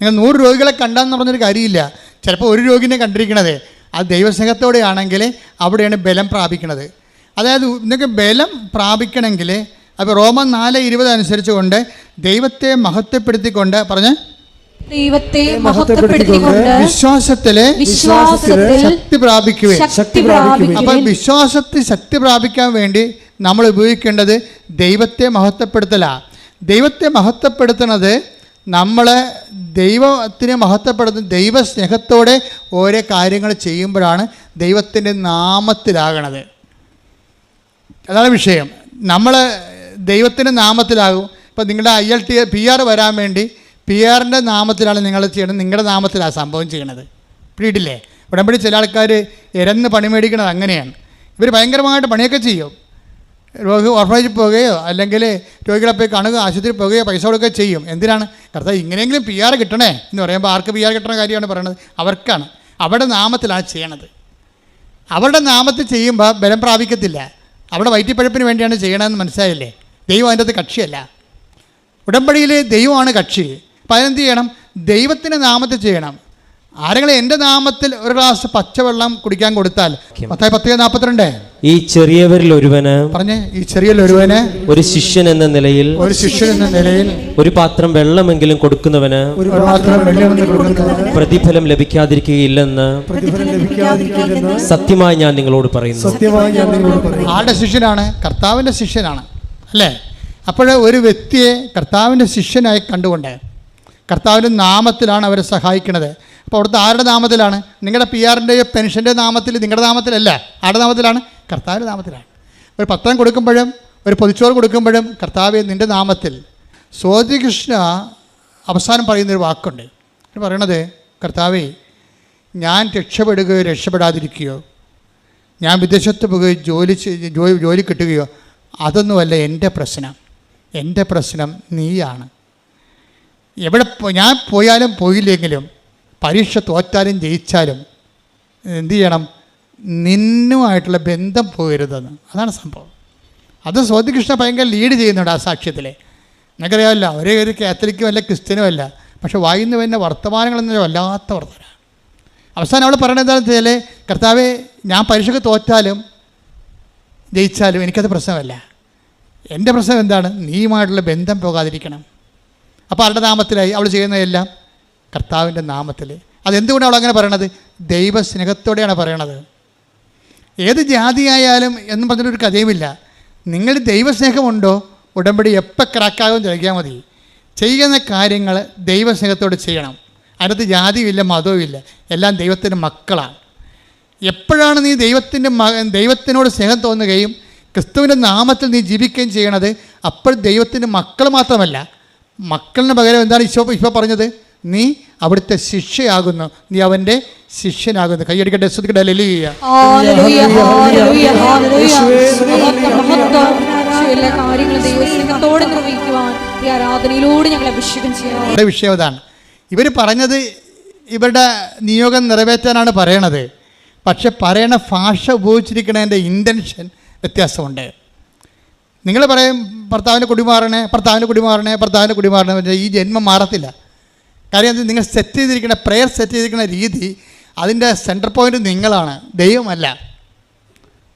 നിങ്ങൾ നൂറ് രോഗികളെ കണ്ടെന്ന് പറഞ്ഞൊരു കാര്യമില്ല. ചിലപ്പോൾ ഒരു രോഗിനെ കണ്ടിരിക്കണത്. അത് ദൈവസ്നേഹത്തോടെ ആണെങ്കിൽ അവിടെയാണ് ബലം പ്രാപിക്കണത്. അതായത് നിങ്ങൾക്ക് ബലം പ്രാപിക്കണമെങ്കിൽ അപ്പോൾ റോമൻ നാല് ഇരുപത് അനുസരിച്ച് കൊണ്ട് ദൈവത്തെ മഹത്വപ്പെടുത്തിക്കൊണ്ട് പറഞ്ഞ് ദൈവത്തെ മഹത്വപ്പെടുത്തിക്കൊണ്ട് വിശ്വാസത്തിലെ വിശ്വാസത്തിൽ ശക്തി പ്രാപിക്കുകയും ശക്തി അപ്പം അപ്പോൾ വിശ്വാസത്തിൽ ശക്തി പ്രാപിക്കാൻ വേണ്ടി നമ്മൾ ഉപയോഗിക്കേണ്ടത് ദൈവത്തെ മഹത്വപ്പെടുത്തലാണ് ദൈവത്തെ മഹത്വപ്പെടുത്തുന്നത് നമ്മൾ ദൈവത്തിനെ മഹത്വപ്പെടുത്തുന്ന ദൈവസ്നേഹത്തോടെ ഓരോ കാര്യങ്ങൾ ചെയ്യുമ്പോഴാണ് ദൈവത്തിന്റെ നാമത്തിലാകണത്. അതാണ് വിഷയം. നമ്മൾ ദൈവത്തിന്റെ നാമത്തിലാകും. ഇപ്പം നിങ്ങളുടെ I L T P R വരാൻ വേണ്ടി പി ആറിന്റെ നാമത്തിലാണ് നിങ്ങൾ ചെയ്യണത്. നിങ്ങളുടെ നാമത്തിലാണ് സംഭവം ചെയ്യണത്. പിടിയിട്ടില്ലേ? ഉടമ്പടി ചില ആൾക്കാർ ഇരന്ന് പണി മേടിക്കണത് അങ്ങനെയാണ്. ഇവർ ഭയങ്കരമായിട്ട് പണിയൊക്കെ ചെയ്യും. രോഗി ഓർഫനേജിൽ പോവുകയോ അല്ലെങ്കിൽ രോഗികളെ പോയി കാണുക ആശുപത്രിയിൽ പോവുകയോ പൈസ കൊടുക്കുകയോ ചെയ്യും. എന്തിനാണ്? കർത്താവ് ഇങ്ങനെയെങ്കിലും പി ആർ കിട്ടണേ എന്ന് പറയുമ്പോൾ ആർക്ക് പി ആർ കിട്ടണ കാര്യമാണ് പറയുന്നത് അവർക്കാണ്. അവരുടെ നാമത്തിലാണ് ചെയ്യണത്. അവരുടെ നാമത്തിൽ ചെയ്യുമ്പോൾ ബലം പ്രാപിക്കത്തില്ല. അവിടെ വയറ്റിപ്പഴപ്പിന് വേണ്ടിയാണ് ചെയ്യണമെന്ന് മനസ്സിലായില്ലേ? ദൈവം അതിന്റെ അകത്ത് കക്ഷിയല്ല. ഉടമ്പടിയിൽ ദൈവമാണ് കക്ഷി. അപ്പം അതിനെന്ത് ചെയ്യണം? ദൈവത്തിന്റെ നാമത്തിൽ ചെയ്യണം. ആരെങ്കിലും എന്റെ നാമത്തിൽ ഒരു ഗ്ലാസ് പച്ചവെള്ളം കുടിക്കാൻ കൊടുത്താൽ പത്തായി പത്ത് നാൽപ്പത്തിരണ്ട്. ഈ ചെറിയവരിൽ ഒരുവന് പറഞ്ഞേ ഈ ചെറിയ ഒരുവന് ഒരു ശിഷ്യൻ എന്ന നിലയിൽ ഒരു ശിഷ്യൻ എന്ന നിലയിൽ ഒരു പാത്രം വെള്ളമെങ്കിലും കൊടുക്കുന്നവന് ഒരു പാത്രം പ്രതിഫലം ലഭിക്കാതിരിക്കുകയില്ലെന്ന് സത്യമായി ഞാൻ നിങ്ങളോട് പറയുന്നു. സത്യമായി ഞാൻ നിങ്ങളോട് പറയുന്നു. ആരുടെ ശിഷ്യനാണ്? കർത്താവിന്റെ ശിഷ്യനാണ്. അല്ലേ? അപ്പോൾ ഒരു വ്യക്തിയെ കർത്താവിന്റെ ശിഷ്യനായി കണ്ടുകൊണ്ട് കർത്താവിന്റെ നാമത്തിലാണ് അവരെ സഹായിക്കുന്നത്. അപ്പോൾ അവിടുത്തെ ആരുടെ നാമത്തിലാണ്? നിങ്ങളുടെ പി ആറിന്റെയോ പെൻഷന്റെ നാമത്തിൽ നിങ്ങളുടെ നാമത്തിലല്ല. ആരുടെ നാമത്തിലാണ്? കർത്താവിന്റെ നാമത്തിലാണ്. ഒരു പത്രം കൊടുക്കുമ്പോഴും ഒരു പൊതിച്ചോറ് കൊടുക്കുമ്പോഴും കർത്താവ് നിന്റെ നാമത്തിൽ സ്വാതികൃഷ്ണ അവസാനം പറയുന്നൊരു വാക്കുണ്ട്. പറയണത് കർത്താവേ ഞാൻ രക്ഷപ്പെടുകയോ രക്ഷപ്പെടാതിരിക്കുകയോ ഞാൻ വിദേശത്ത് പോകുകയോ ജോലി ജോലി ജോലി കിട്ടുകയോ അതൊന്നുമല്ല എന്റെ പ്രശ്നം. എന്റെ പ്രശ്നം നീയാണ്. എവിടെ ഞാൻ പോയാലും പോയില്ലെങ്കിലും പരീക്ഷ തോറ്റാലും ജയിച്ചാലും എന്ത് ചെയ്യണം? നിന്നുമായിട്ടുള്ള ബന്ധം പോകരുതെന്ന്. അതാണ് സംഭവം. അത് സ്വാതികൃഷ്ണ ഭയങ്കര ലീഡ് ചെയ്യുന്നുണ്ട് ആ സാക്ഷ്യത്തിൽ നിങ്ങൾക്കറിയാമല്ല ഒരേ ഒരു കാത്തലിക്കും അല്ല ക്രിസ്ത്യനും അല്ല. പക്ഷെ വായിന്ന് വരുന്ന വർത്തമാനങ്ങളെന്ന് വല്ലാത്ത വർത്തമാനം. അവസാനം അവൾ പറയണത് എന്താണെന്ന് വെച്ചാൽ കർത്താവെ ഞാൻ പരീക്ഷയ്ക്ക് തോറ്റാലും ജയിച്ചാലും എനിക്കത് പ്രശ്നമല്ല. എന്റെ പ്രശ്നം എന്താണ്? നീയുമായിട്ടുള്ള ബന്ധം പോകാതിരിക്കണം. അപ്പോൾ ആരുടെ നാമത്തിലായി അവൾ ചെയ്യുന്നതെല്ലാം? കർത്താവിന്റെ നാമത്തിൽ. അതെന്തുകൊണ്ടാണ് അവൾ അങ്ങനെ പറയണത്? ദൈവസ്നേഹത്തോടെയാണ് പറയണത്. ഏത് ജാതിയായാലും എന്നും പറഞ്ഞൊരു കഥയുമില്ല. നിങ്ങൾ ദൈവസ്നേഹമുണ്ടോ? ഉടമ്പടി എപ്പോൾ ക്രാക്കാകും ചോദിക്കാൽ മതി. ചെയ്യുന്ന കാര്യങ്ങൾ ദൈവസ്നേഹത്തോട് ചെയ്യണം. അതിനകത്ത് ജാതിയുമില്ല മതവുമില്ല. എല്ലാം ദൈവത്തിന്റെ മക്കളാണ്. എപ്പോഴാണ് നീ ദൈവത്തിന്റെ മ ദൈവത്തിനോട് സ്നേഹം തോന്നുകയും ക്രിസ്തുവിന്റെ നാമത്തിൽ നീ ജീവിക്കുകയും ചെയ്യണത്? അപ്പോൾ ദൈവത്തിന്റെ മക്കൾ മാത്രമല്ല. മക്കളിന് പകരം എന്താണ് ഈശോ ഇപ്പോൾ പറഞ്ഞത്? നീ അവിടുത്തെ ശിഷ്യയാകുന്നു നീ അവന്റെ ശിഷ്യനാകുന്നു. കൈയടിക്കട്ടെ ശ്രദ്ധിക്കട്ടെ. ലലിയ എല്ലാ കാര്യങ്ങളും ദൈവസ്നേഹത്തോടെ നിർവഹിക്കുവാൻ ഈ ആരാധനയിലൂടെ ഞങ്ങൾ അഭിഷേകം വിഷയം അതാണ്. ഇവർ പറഞ്ഞത് ഇവരുടെ നിയോഗം നിറവേറ്റാനാണ് പറയണത്. പക്ഷെ പറയണ ഭാഷ ഉപയോഗിച്ചിരിക്കുന്നതിന്റെ ഇന്റൻഷൻ വ്യത്യാസമുണ്ട്. നിങ്ങൾ പറയും ഭർത്താവിന്റെ കുടിമാറണേ ഭർത്താവിന് ഭർത്താവിന്റെ ഭർത്താവിന് കുടിമാറണേ ഈ ജന്മം മാറത്തില്ല. കാര്യം നിങ്ങൾ സെറ്റ് ചെയ്തിരിക്കുന്ന പ്രെയർ സെറ്റ് ചെയ്തിരിക്കുന്ന രീതി അതിന്റെ സെന്റർ പോയിന്റ് നിങ്ങളാണ് ദൈവമല്ല.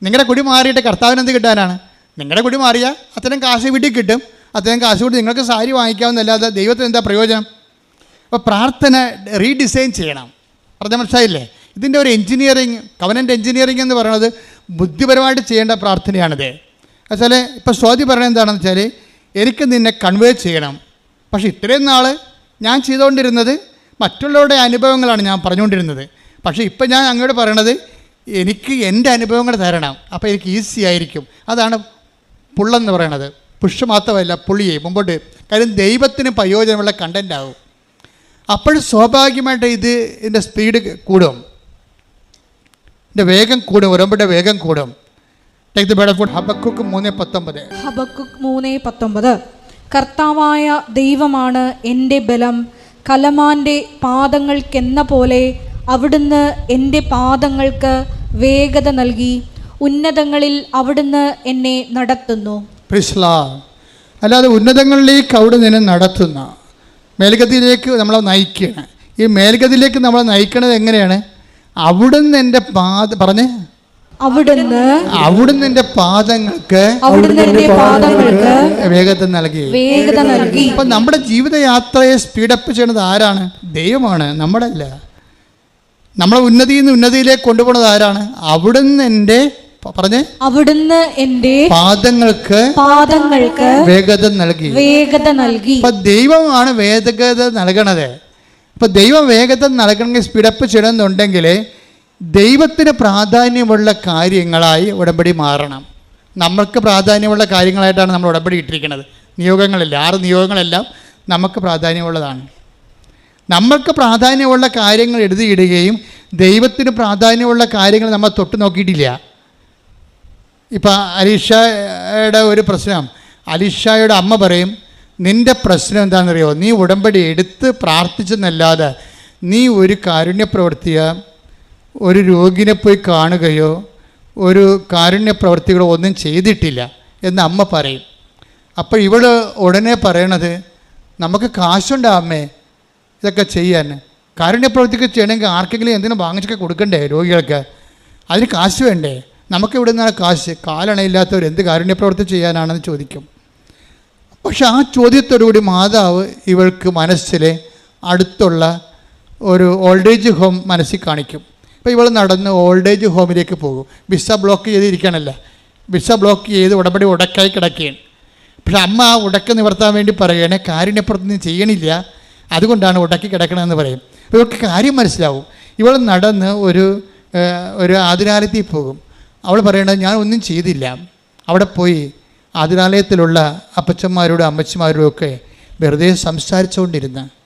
നിങ്ങളുടെ കുടി മാറിയിട്ട് കർത്താവിന് എന്ത് കിട്ടാനാണ്? നിങ്ങളുടെ കുടി മാറിയാൽ അത്തരം കാശ് വീട്ടിൽ കിട്ടും. അത്തരം കാശ് കൂടി നിങ്ങൾക്ക് സാരി വാങ്ങിക്കാവുന്നല്ലാതെ ദൈവത്തിന് എന്താ പ്രയോജനം? അപ്പോൾ പ്രാർത്ഥന റീഡിസൈൻ ചെയ്യണം. പറഞ്ഞ മനസ്സിലായില്ലേ? ഇതിന്റെ ഒരു എൻജിനീയറിങ് കവനന്റ് എൻജിനീയറിംഗ് എന്ന് പറയുന്നത് ബുദ്ധിപരമായിട്ട് ചെയ്യേണ്ട പ്രാർത്ഥനയാണിത്. വെച്ചാൽ ഇപ്പോൾ സ്വാതി പറയുന്നത് എന്താണെന്ന് വെച്ചാൽ എനിക്ക് നിന്നെ കൺവേ ചെയ്യണം. പക്ഷേ ഇത്രയും നാൾ ഞാൻ ചെയ്തുകൊണ്ടിരുന്നത് മറ്റുള്ളവരുടെ അനുഭവങ്ങളാണ് ഞാൻ പറഞ്ഞുകൊണ്ടിരുന്നത്. പക്ഷേ ഇപ്പം ഞാൻ അങ്ങോട്ട് പറയണത് എനിക്ക് എന്റെ അനുഭവങ്ങൾ തരണം. അപ്പോൾ എനിക്ക് ഈസി ആയിരിക്കും. അതാണ് പുള്ളെന്ന് പറയണത്. പുഷ് മാത്രമല്ല പുള്ളിയെ മുമ്പോട്ട്. കാര്യം ദൈവത്തിന് പ്രയോജനമുള്ള കണ്ടന്റ് ആവും. അപ്പോൾ സ്വാഭാവികമായിട്ട് ഇത് ഇതിന്റെ സ്പീഡ് കൂടും. ഇതിന്റെ വേഗം കൂടും ഉറമ്പിന്റെ വേഗം കൂടും. Take the bird food Habakkuk മൂന്ന് പത്തൊമ്പത്. ഹബക്കുക്ക് മൂന്ന് പത്തൊമ്പത്. കർത്താവായ ദൈവമാണ് എന്റെ ബലം. കലമാന്റെ പാദങ്ങൾക്കെന്ന പോലെ അവിടുന്ന് എന്റെ പാദങ്ങൾക്ക് വേഗത നൽകി. ഉന്നതങ്ങളിൽ അവിടുന്ന് എന്നെ നടത്തുന്നു. അല്ലാതെ ഉന്നതങ്ങളിലേക്ക് അവിടെ എന്നെ നടത്തുന്ന മേൽഗതിയിലേക്ക് നമ്മളെ നയിക്കുകയാണ് ഈ മേൽഗതിയിലേക്ക് നമ്മളെ നയിക്കണത് എങ്ങനെയാണ്? അവിടുന്ന് എന്റെ പാദ പറഞ്ഞേ? അവിടുന്ന് അവിടുന്ന് എന്റെ പാദങ്ങൾക്ക് അവിടുന്ന് എന്റെ പാദങ്ങൾക്ക് വേഗത നൽകി. വേഗത നൽകി. അപ്പം നമ്മുടെ ജീവിതയാത്രയെ സ്പീഡപ്പ് ചെയ്യുന്നത് ആരാണ്? ദൈവമാണ് നമ്മളല്ല. നമ്മളെ ഉന്നതിയിൽ നിന്ന് ഉന്നതിയിലേക്ക് കൊണ്ടുപോകുന്നത് ആരാണ്? അവിടുന്ന് എന്റെ പറഞ്ഞേ? അവിടുന്ന് എന്റെ പാദങ്ങൾക്ക് പാദങ്ങൾക്ക് വേഗത നൽകി. വേഗത നൽകി. അപ്പൊ ദൈവമാണ് വേഗത നൽകണത്. അപ്പൊ ദൈവം വേഗത നൽകണമെങ്കിൽ സ്പീഡപ്പ് ചെയ്യണമെന്നുണ്ടെങ്കിൽ ദൈവത്തിന് പ്രാധാന്യമുള്ള കാര്യങ്ങളായി ഉടമ്പടി മാറണം. നമ്മൾക്ക് പ്രാധാന്യമുള്ള കാര്യങ്ങളായിട്ടാണ് നമ്മൾ ഉടമ്പടി ഇട്ടിരിക്കുന്നത്. നിയോഗങ്ങളില്ല. ആറ് നിയോഗങ്ങളെല്ലാം നമുക്ക് പ്രാധാന്യമുള്ളതാണ്. നമ്മൾക്ക് പ്രാധാന്യമുള്ള കാര്യങ്ങൾ എഴുതിയിടുകയും ദൈവത്തിന് പ്രാധാന്യമുള്ള കാര്യങ്ങൾ നമ്മൾ തൊട്ട് നോക്കിയിട്ടില്ല. ഇപ്പം അലീഷയുടെ ഒരു പ്രശ്നം. അലീഷയുടെ അമ്മ പറയും നിന്റെ പ്രശ്നം എന്താണെന്നറിയോ? നീ ഉടമ്പടി എടുത്ത് പ്രാർത്ഥിച്ചെന്നല്ലാതെ നീ ഒരു കാരുണ്യ പ്രവർത്തിയോ ഒരു രോഗിനെ പോയി കാണുകയോ ഒരു കാരുണ്യ പ്രവർത്തികളോ ഒന്നും ചെയ്തിട്ടില്ല എന്ന് അമ്മ പറയും. അപ്പോൾ ഇവൾ ഉടനെ പറയണത് നമുക്ക് കാശുണ്ട് അമ്മേ ഇതൊക്കെ ചെയ്യാൻ. കാരുണ്യ പ്രവർത്തിക്ക് ചെയ്യണമെങ്കിൽ ആർക്കെങ്കിലും എന്തിനും വാങ്ങിച്ചൊക്കെ കൊടുക്കണ്ടേ രോഗികൾക്ക്? അതിന് കാശ് വേണ്ടേ? നമുക്ക് ഇവിടെ നിന്നാണ് കാശ്? കാലണയില്ലാത്തവർ എന്ത് കാരുണ്യ പ്രവർത്തി ചെയ്യാനാണെന്ന് ചോദിക്കും. പക്ഷെ ആ ചോദ്യത്തോടുകൂടി മാതാവ് ഇവൾക്ക് മനസ്സിലെ അടുത്തുള്ള ഒരു ഓൾഡ് ഏജ് ഹോം മനസ്സിൽ കാണിക്കും. അപ്പോൾ ഇവൾ നടന്ന് ഓൾഡ് ഏജ് ഹോമിലേക്ക് പോകും. വിസ ബ്ലോക്ക് ചെയ്തിരിക്കണല്ല? വിസ ബ്ലോക്ക് ചെയ്ത് ഉടമ്പടി ഉടക്കായി കിടക്കുകയാണ്. പക്ഷെ അമ്മ ആ ഉടക്ക് നിവർത്താൻ വേണ്ടി പറയുകയാണ്. കാരുണ്യപ്രവർത്തി നീ ചെയ്യണില്ല. അതുകൊണ്ടാണ് ഉടക്കി കിടക്കണമെന്ന് പറയും. ഇവർക്ക് കാര്യം മനസ്സിലാവും. ഇവൾ നടന്ന് ഒരു ഒരു ആതിരാലയത്തിൽ പോകും. അവൾ പറയണത് ഞാൻ ഒന്നും ചെയ്തില്ല. അവിടെ പോയി ആതിരാലയത്തിലുള്ള അപ്പച്ചന്മാരോടും അമ്മച്ചിമാരോടും ഒക്കെ വെറുതെ സംസാരിച്ചുകൊണ്ടിരുന്ന്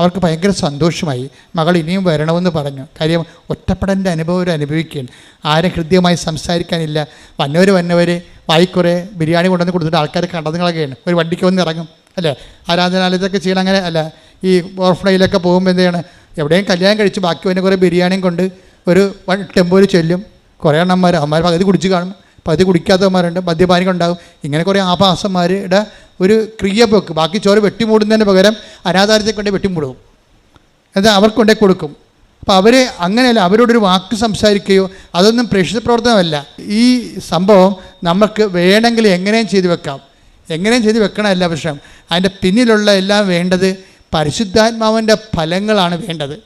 അവർക്ക് ഭയങ്കര സന്തോഷമായി. മകൾ ഇനിയും വരണമെന്ന് പറഞ്ഞു. കാര്യം ഒറ്റപ്പെടന്റെ അനുഭവം ഒരു അനുഭവിക്കുകയാണ്. ആരും ഹൃദ്യമായി സംസാരിക്കാനില്ല. വന്നവർ വന്നവർ വായിക്കുറേ ബിരിയാണി കൊണ്ടുവന്ന് കൊടുത്തിട്ട് ആൾക്കാർ കണ്ടതുകളൊക്കെയാണ് ഒരു വണ്ടിക്ക് വന്ന് ഇറങ്ങും. അല്ലേ? ആരാധനാലയത്തൊക്കെ ചെയ്യണം അങ്ങനെ അല്ല. ഈ ഓർഫണയിലൊക്കെ പോകുമ്പോൾ എന്ത് ചെയ്യണം? എവിടെയും കല്യാണം കഴിച്ച് ബാക്കി വന്നെ കുറേ ബിരിയാണിയും കൊണ്ട് ഒരു ടെമ്പോയിൽ ചെല്ലും. കുറേ എണ്ണന്മാർ അമ്മമാർ പകുതി കുടിച്ച് കാണും. പകുതി കുടിക്കാത്തവന്മാരുണ്ട്. മദ്യപാനികളുണ്ടാകും ഇങ്ങനെ കുറേ ആഭാസന്മാരുടെ ഒരു ക്രിയ ബാക്കി ചോറ് വെട്ടിമൂടുന്നതിന് പകരം അനാഥാരത്തെ കൊണ്ട് വെട്ടിമൂടും എന്താ അവർക്ക് കൊണ്ടേ കൊടുക്കും. അപ്പോൾ അവർ അങ്ങനെയല്ല അവരോടൊരു വാക്ക് സംസാരിക്കുകയോ അതൊന്നും പ്രേക്ഷിത പ്രവർത്തനമല്ല. ഈ സംഭവം നമുക്ക് വേണമെങ്കിൽ എങ്ങനെയും ചെയ്തു വെക്കാം. എങ്ങനെയും ചെയ്തു വെക്കണമല്ല പക്ഷേ അതിന്റെ പിന്നിലുള്ള എല്ലാം വേണ്ടത് പരിശുദ്ധാത്മാവിന്റെ ഫലങ്ങളാണ് വേണ്ടത്.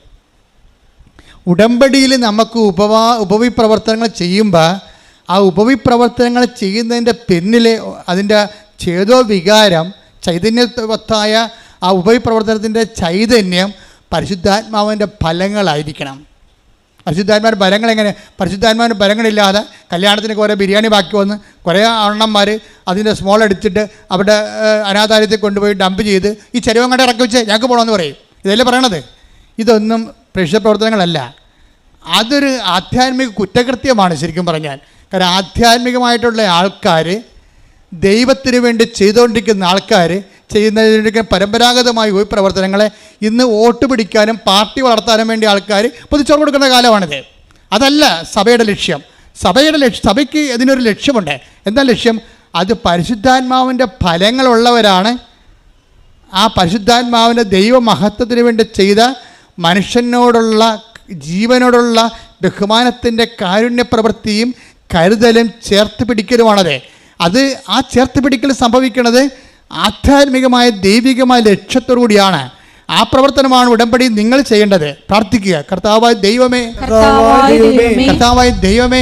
ഉടമ്പടിയിൽ നമുക്ക് ഉപവാ ഉപവിപ്രവർത്തനങ്ങൾ ചെയ്യുമ്പോൾ ആ ഉപവിപ്രവർത്തനങ്ങൾ ചെയ്യുന്നതിന്റെ പിന്നിലെ അതിന്റെ ചേതോ വികാരം ചൈതന്യവത്തായ ആ ഉപയപ്രവർത്തനത്തിന്റെ ചൈതന്യം പരിശുദ്ധാത്മാവിന്റെ ഫലങ്ങളായിരിക്കണം. പരിശുദ്ധാത്മാവിന്റെ ഫലങ്ങൾ എങ്ങനെ? പരിശുദ്ധാത്മാവിന്റെ ഫലങ്ങളില്ലാതെ കല്യാണത്തിന് കുറേ ബിരിയാണി ബാക്കി വന്ന് കുറേ അണ്ണന്മാർ അതിന്റെ സ്മോൾ അടിച്ചിട്ട് അവിടെ അനാഥാലയത്തിൽ കൊണ്ടുപോയി ഡംപ് ചെയ്ത് ഈ ചെരുവം കണ്ട ഇറക്കി വെച്ച് ഞങ്ങൾക്ക് പോകണമെന്ന് പറയും. ഇതല്ലേ പറയണത്? ഇതൊന്നും പ്രേക്ഷ പ്രവർത്തനങ്ങളല്ല. അതൊരു ആധ്യാത്മിക കുറ്റകൃത്യമാണ് ശരിക്കും പറഞ്ഞാൽ. കാരണം ആധ്യാത്മികമായിട്ടുള്ള ആൾക്കാർ ദൈവത്തിന് വേണ്ടി ചെയ്തുകൊണ്ടിരിക്കുന്ന ആൾക്കാർ ചെയ്യുന്നതിനൊക്കെ പരമ്പരാഗതമായ ഒരു പ്രവർത്തനങ്ങളെ ഇന്ന് വോട്ട് പിടിക്കാനും പാർട്ടി വളർത്താനും വേണ്ടി ആൾക്കാർ പൊതിച്ചോറ് കൊടുക്കുന്ന കാലമാണിത്. അതല്ല സഭയുടെ ലക്ഷ്യം. സഭയുടെ ലക്ഷ്യം സഭയ്ക്ക് ഇതിനൊരു ലക്ഷ്യമുണ്ട്. എന്താ ലക്ഷ്യം? അത് പരിശുദ്ധാത്മാവിന്റെ ഫലങ്ങളുള്ളവരാണ്. ആ പരിശുദ്ധാത്മാവിന്റെ ദൈവമഹത്വത്തിന് വേണ്ടി ചെയ്ത മനുഷ്യനോടുള്ള ജീവനോടുള്ള ബഹുമാനത്തിന്റെ കാരുണ്യപ്രവൃത്തിയും കരുതലും ചേർത്ത് പിടിക്കലുമാണത്. അത് ആ ചേർത്ത് പിടിക്കൽ സംഭവിക്കുന്നത് ആധ്യാത്മികമായ ദൈവികമായ ലക്ഷ്യത്തോടു കൂടിയാണ്. ആ പ്രവർത്തനമാണ് ഉടമ്പടി നിങ്ങൾ ചെയ്യേണ്ടത്. പ്രാർത്ഥിക്കുക. കർത്താവായ ദൈവമേ കർത്താവായ ദൈവമേ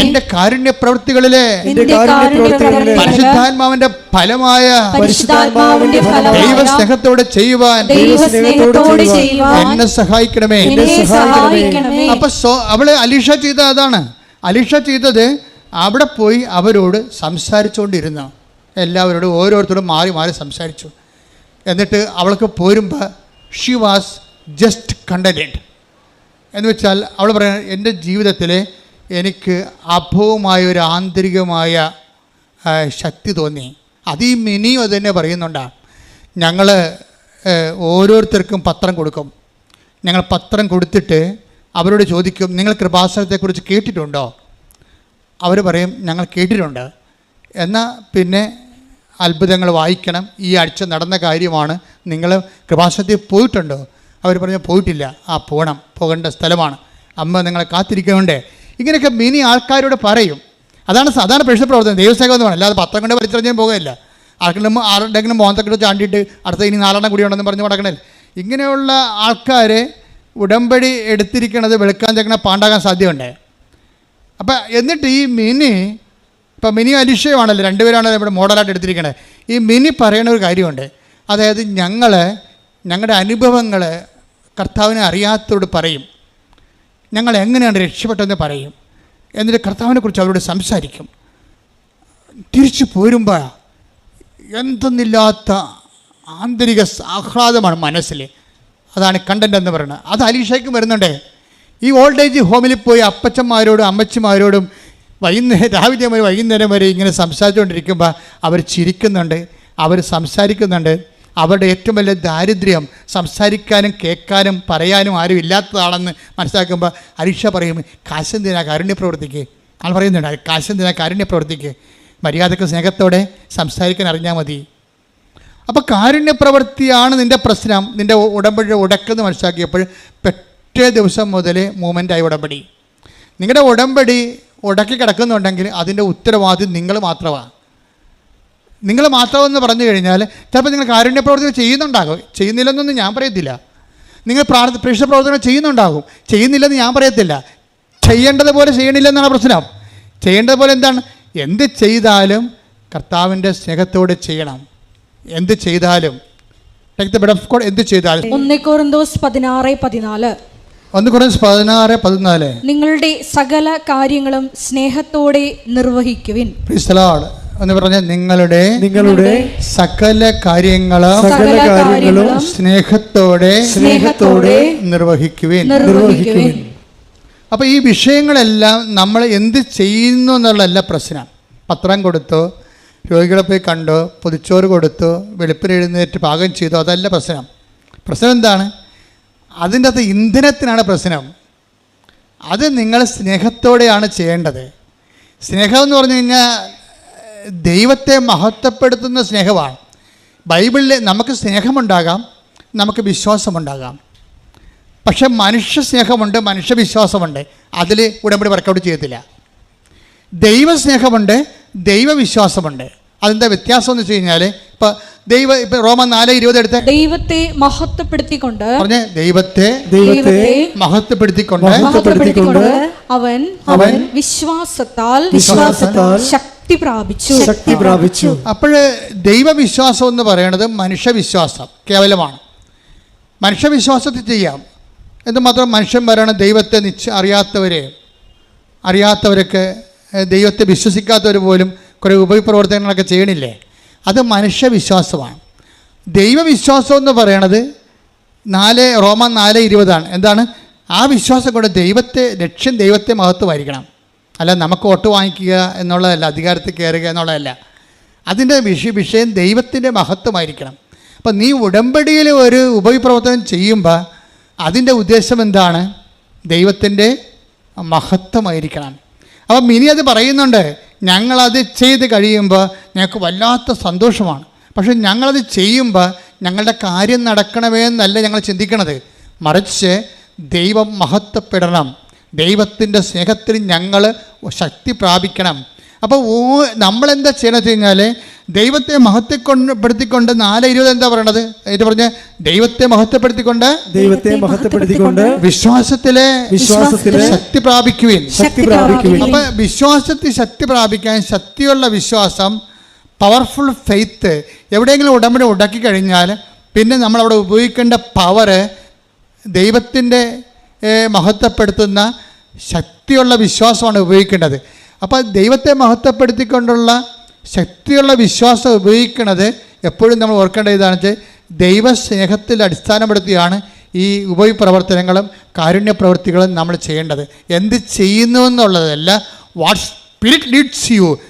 എന്റെ കാരുണ്യ പ്രവൃത്തികളിലെ പരിശുദ്ധാത്മാവിന്റെ ഫലമായ ദൈവസ്നേഹത്തോടെ ചെയ്യുവാൻ ദൈവസ്നേഹത്തോടെ ചെയ്യുവാൻ എന്നെ സഹായിക്കണമേ. അപ്പൊ അവൾ അലീഷ ചെയ്ത അതാണ്. അലീഷ ചെയ്തത് അവിടെ പോയി അവരോട് സംസാരിച്ചുകൊണ്ടിരുന്ന എല്ലാവരോടും ഓരോരുത്തരോടും മാറി മാറി സംസാരിച്ചു. എന്നിട്ട് അവൾക്ക് പോരുമ്പോൾ ഷി വാസ് ജസ്റ്റ് കണ്ടന്റ് എന്ന് വെച്ചാൽ അവൾ പറയുന്നത് എന്റെ ജീവിതത്തിൽ എനിക്ക് അഭവമായ ഒരു ആന്തരികമായ ശക്തി തോന്നി. അത് ഈ മിനിയും അത് തന്നെ പറയുന്നുണ്ടാണ് ഞങ്ങൾ ഓരോരുത്തർക്കും പത്രം കൊടുക്കും. ഞങ്ങൾ പത്രം കൊടുത്തിട്ട് അവരോട് ചോദിക്കും നിങ്ങൾ കൃപാസനത്തെക്കുറിച്ച് കേട്ടിട്ടുണ്ടോ? അവർ പറയും ഞങ്ങൾ കേട്ടിട്ടുണ്ട്. എന്നാൽ പിന്നെ അത്ഭുതങ്ങൾ വായിക്കണം. ഈ ആഴ്ച നടന്ന കാര്യമാണ്. നിങ്ങൾ കൃപാസനത്തിൽ പോയിട്ടുണ്ടോ? അവർ പറഞ്ഞു പോയിട്ടില്ല. ആ പോകണം പോകേണ്ട സ്ഥലമാണ്. അമ്മ നിങ്ങളെ കാത്തിരിക്കുന്നുണ്ട്. ഇങ്ങനെയൊക്കെ മിനി ആൾക്കാരോട് പറയും. അതാണ് സാധാരണ പ്രശ്ന പ്രവർത്തനം. പറയുന്നത് അല്ലാതെ പത്രം കൊണ്ട് വലിച്ചെറിഞ്ഞാൽ പോകുകയില്ല ആർക്കെങ്കിലും ആരുടെങ്കിലും മോന്തക്കെട്ട് ചാണ്ടിയിട്ട് അടുത്ത ഇനി നാലെണ്ണം കൂടി ഉണ്ടെന്ന് പറഞ്ഞ് നടക്കണേ ഇങ്ങനെയുള്ള ആൾക്കാരെ ഉടമ്പടി എടുത്തിരിക്കണത് വെളുക്കാൻ ചെക്കണ പാണ്ടാകാൻ സാധ്യതയുണ്ട്? അപ്പം എന്നിട്ട് ഈ മിനി ഇപ്പം മിനി അലിഷയുമാണല്ലോ രണ്ടുപേരാണല്ലോ ഇവിടെ മോഡലായിട്ട് എടുത്തിരിക്കണത് ഈ മിനി പറയുന്ന ഒരു കാര്യമുണ്ട്. അതായത് ഞങ്ങൾ ഞങ്ങളുടെ അനുഭവങ്ങൾ കർത്താവിനെ അറിയാത്തവരോട് പറയും. ഞങ്ങൾ എങ്ങനെയാണ് രക്ഷപ്പെട്ടതെന്ന് പറയും. എന്നിട്ട് കർത്താവിനെക്കുറിച്ച് അവരോട് സംസാരിക്കും. തിരിച്ചു പോരുമ്പോൾ എന്തെന്നില്ലാത്ത ആന്തരിക ആഹ്ലാദമാണ് മനസ്സിൽ അതാണ് കണ്ടന്റ് എന്ന് പറയുന്നത്. അത് അലീഷയ്ക്കും വരുന്നുണ്ട്. ഈ ഓൾഡ് ഏജ് ഹോമിൽ പോയി അപ്പച്ചന്മാരോടും അമ്മച്ചിമാരോടും വൈകുന്നേരം രാവിലെ മുതൽ വൈകുന്നേരം വരെ ഇങ്ങനെ സംസാരിച്ചുകൊണ്ടിരിക്കുമ്പോൾ അവർ ചിരിക്കുന്നുണ്ട് അവർ സംസാരിക്കുന്നുണ്ട്. അവരുടെ ഏറ്റവും വലിയ ദാരിദ്ര്യം സംസാരിക്കാനും കേൾക്കാനും പറയാനും ആരും ഇല്ലാത്തതാണെന്ന് മനസ്സിലാക്കുമ്പോൾ അരീക്ഷ പറയും കാശെന്തിനാ കാരുണ്യ പ്രവർത്തിക്ക്? ആൾ പറയുന്നുണ്ട് കാശെന്തിനാ കാരുണ്യ പ്രവർത്തിക്ക്? മര്യാദയ്ക്ക് സ്നേഹത്തോടെ സംസാരിക്കാൻ അറിഞ്ഞാൽ മതി. അപ്പോൾ കാരുണ്യപ്രവൃത്തിയാണ് നിന്റെ പ്രശ്നം നിന്റെ ഉടമ്പഴ ഉടക്കെന്ന് മനസ്സിലാക്കിയപ്പോൾ പെറ്റേ ദിവസം മുതൽ മൂവ്മെന്റായി ഉടമ്പടി. നിങ്ങളുടെ ഉടമ്പടി ഉടക്കി കിടക്കുന്നുണ്ടെങ്കിൽ അതിന്റെ ഉത്തരവാദിത്വം നിങ്ങൾ മാത്രമാണ് നിങ്ങൾ മാത്രമെന്ന് പറഞ്ഞു കഴിഞ്ഞാൽ ചിലപ്പോൾ നിങ്ങൾ കാരുണ്യ പ്രവർത്തനം ചെയ്യുന്നുണ്ടാകും. ചെയ്യുന്നില്ലെന്നൊന്നും ഞാൻ പറയത്തില്ല. നിങ്ങൾ പ്രാർത്ഥ പ്രേക്ഷ പ്രവർത്തനം ചെയ്യുന്നുണ്ടാകും. ചെയ്യുന്നില്ലെന്ന് ഞാൻ പറയത്തില്ല. ചെയ്യേണ്ടതുപോലെ ചെയ്യണില്ലെന്നാണ് പ്രശ്നം. ചെയ്യേണ്ടതുപോലെ എന്താണ്? എന്ത് ചെയ്താലും കർത്താവിന്റെ സ്നേഹത്തോടെ ചെയ്യണം. എന്ത് ചെയ്താലും. എന്ത് ചെയ്താലും. ഒന്ന് കുറച്ച് പതിനാറ് പതിനാല്. നിങ്ങളുടെ സകല കാര്യങ്ങളും സ്നേഹത്തോടെ നിർവഹിക്കുവിൻ. എന്ന് പറഞ്ഞ നിങ്ങളുടെ നിങ്ങളുടെ സകല കാര്യങ്ങളും സകല കാര്യങ്ങളും സ്നേഹത്തോടെ സ്നേഹത്തോടെ നിർവഹിക്കുവിൻ. നിർവഹിക്കുവിൻ. അപ്പൊ ഈ വിഷയങ്ങളെല്ലാം നമ്മൾ എന്ത് ചെയ്യുന്നു എന്നുള്ളതല്ല പ്രശ്നം. പത്രം കൊടുത്തു രോഗികളെ പോയി കണ്ടു പൊതിച്ചോറ് കൊടുത്തു വെളുപ്പിന് എഴുന്നേറ്റ് പാകം ചെയ്തു അതല്ല പ്രശ്നം. പ്രശ്നം എന്താണ്? അതിന്റെ അകത്ത് ഇന്ധനത്തിനാണ് പ്രശ്നം. അത് നിങ്ങൾ സ്നേഹത്തോടെയാണ് ചെയ്യേണ്ടത്. സ്നേഹം എന്ന് പറഞ്ഞു കഴിഞ്ഞാൽ ദൈവത്തെ മഹത്വപ്പെടുത്തുന്ന സ്നേഹമാണ്. ബൈബിളിൽ നമുക്ക് സ്നേഹമുണ്ടാകാം നമുക്ക് വിശ്വാസമുണ്ടാകാം. പക്ഷെ മനുഷ്യ സ്നേഹമുണ്ട് മനുഷ്യവിശ്വാസമുണ്ട് അതിൽ ഉടമ്പടി വർക്കൗട്ട് ചെയ്യത്തില്ല. ദൈവസ്നേഹമുണ്ട് ദൈവവിശ്വാസമുണ്ട്. അതെന്താ വ്യത്യാസം എന്ന് വെച്ച് കഴിഞ്ഞാൽ ഇപ്പൊ ദൈവ ഇപ്പൊ റോമ നാല് ഇരുപത് എടുത്ത്? ദൈവത്തെ മഹത്വപ്പെടുത്തിക്കൊണ്ട് പറഞ്ഞേ ദൈവത്തെ ദൈവത്തെ മഹത്വപ്പെടുത്തിക്കൊണ്ട് മഹത്വപ്പെടുത്തിക്കൊണ്ട് അവൻ അവൻ വിശ്വാസത്താൽ വിശ്വാസത്താൽ ശക്തി പ്രാപിച്ചു. ശക്തി പ്രാപിച്ചു. അപ്പോഴ് ദൈവവിശ്വാസം എന്ന് പറയുന്നത് മനുഷ്യവിശ്വാസം കേവലമാണ്. മനുഷ്യവിശ്വാസത്തിൽ ചെയ്യാം. മനുഷ്യൻ പറയാൻ ദൈവത്തെ നിശ്ച അറിയാത്തവരെ അറിയാത്തവരൊക്കെ ദൈവത്തെ വിശ്വസിക്കാത്തവർ പോലും കുറേ ഉപപ്രവർത്തനങ്ങളൊക്കെ ചെയ്യണില്ലേ? അത് മനുഷ്യവിശ്വാസമാണ്. ദൈവവിശ്വാസം എന്ന് പറയണത് നാല് റോമ നാല് ഇരുപതാണ്. എന്താണ്? ആ വിശ്വാസം കൊണ്ട് ദൈവത്തെ ലക്ഷ്യം ദൈവത്തെ മഹത്വമായിരിക്കണം. അല്ല നമുക്ക് വോട്ട് വാങ്ങിക്കുക എന്നുള്ളതല്ല അധികാരത്തിൽ കയറുക എന്നുള്ളതല്ല. അതിന്റെ വിഷയ വിഷയം ദൈവത്തിന്റെ മഹത്വമായിരിക്കണം. അപ്പം നീ ഉടമ്പടിയിൽ ഒരു ഉപവിപ്രവർത്തനം ചെയ്യുമ്പോൾ അതിന്റെ ഉദ്ദേശം എന്താണ്? ദൈവത്തിന്റെ മഹത്വമായിരിക്കണം. അപ്പം മിനി അത് പറയുന്നുണ്ട് ഞങ്ങളത് ചെയ്ത് കഴിയുമ്പോൾ ഞങ്ങൾക്ക് വല്ലാത്ത സന്തോഷമാണ്. പക്ഷേ ഞങ്ങളത് ചെയ്യുമ്പോൾ ഞങ്ങളുടെ കാര്യം നടക്കണമേ എന്നല്ല ഞങ്ങൾ ചിന്തിക്കണത്. മറിച്ച് ദൈവം മഹത്വപ്പെടണം. ദൈവത്തിന്റെ സ്നേഹത്തിൽ ഞങ്ങൾ ശക്തി പ്രാപിക്കണം. അപ്പോൾ ഓ നമ്മളെന്താ ചെയ്യണമെന്ന് വെച്ച് കഴിഞ്ഞാൽ ദൈവത്തെ മഹത്വപ്പെടുത്തിക്കൊണ്ട് നാല് ഇരുപത് എന്താ പറയണത്? ഇത് പറഞ്ഞ ദൈവത്തെ മഹത്വപ്പെടുത്തിക്കൊണ്ട് ദൈവത്തെ മഹത്വപ്പെടുത്തിക്കൊണ്ട് വിശ്വാസത്തിലെ വിശ്വാസത്തിലെ ശക്തി പ്രാപിക്കുവിൻ. ശക്തി പ്രാപിക്കുവിൻ. അപ്പൊ വിശ്വാസത്തിൽ ശക്തി പ്രാപിക്കാൻ ശക്തിയുള്ള വിശ്വാസം പവർഫുൾ ഫെയ്ത്ത് എവിടെയെങ്കിലും ഉടമ്പടി ഉടക്കി കഴിഞ്ഞാൽ പിന്നെ നമ്മൾ അവിടെ ഉപയോഗിക്കേണ്ട പവറ് ദൈവത്തിന്റെ മഹത്വപ്പെടുത്തുന്ന ശക്തിയുള്ള വിശ്വാസമാണ് ഉപയോഗിക്കേണ്ടത്. അപ്പോൾ ദൈവത്തെ മഹത്വപ്പെടുത്തിക്കൊണ്ടുള്ള ശക്തിയുള്ള വിശ്വാസം ഉപയോഗിക്കുന്നത് എപ്പോഴും നമ്മൾ ഓർക്കേണ്ട ഇതാണ് വെച്ചാൽ ദൈവസ്നേഹത്തിൽ അടിസ്ഥാനപ്പെടുത്തിയാണ് ഈ ഉപവിപ്രവർത്തനങ്ങളും കാരുണ്യ പ്രവൃത്തികളും നമ്മൾ ചെയ്യേണ്ടത്. എന്ത് ചെയ്യുന്നു എന്നുള്ളതല്ല വാട്ട് സ്പിരിറ്റ് ലീഡ്സ് യു